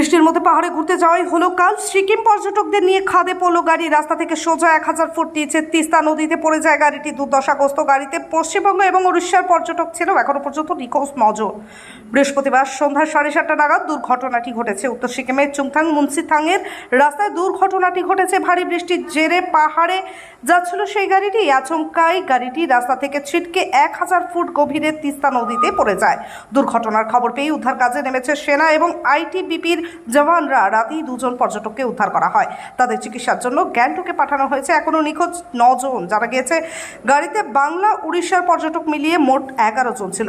বৃষ্টির মধ্যে পাহাড়ে ঘুরতে যাওয়াই হলো কাল। সিকিম পর্যটকদের নিয়ে খাদে পড়ল গাড়ি। রাস্তা থেকে সোজা এক হাজার ফুট নিচে তিস্তা নদীতে পড়ে যায় গাড়িটি। দুর্দশাগ্রস্ত গাড়িতে পশ্চিমবঙ্গ এবং উড়িষ্যার পর্যটক ছিল এখনও পর্যন্ত নিখোঁজ নজর। বৃহস্পতিবার সন্ধ্যা সাড়ে সাতটা নাগাদ দুর্ঘটনাটি ঘটেছে। উত্তর সিকিমের চুংথাং, মুন্সিথাংয়ের রাস্তায় দুর্ঘটনাটি ঘটেছে। ভারী বৃষ্টির জেরে পাহাড়ে যাচ্ছিল সেই গাড়িটি। আচমকাই গাড়িটি রাস্তা থেকে ছিটকে এক হাজার ফুট গভীরে তিস্তা নদীতে পড়ে যায়। দুর্ঘটনার খবর পেয়ে উদ্ধার কাজে নেমেছে সেনা এবং আইটিবিপির জওয়ানরা রাতেই দুজন পর্যটককে উদ্ধার করা হয়। তাদের চিকিৎসার জন্য গ্যাংটকে পাঠানো হয়েছে। এখনও নিখোঁজ নজন। যারা গিয়েছে, গাড়িতে বাংলা উড়িষ্যার পর্যটক মিলিয়ে মোট এগারো জন ছিল।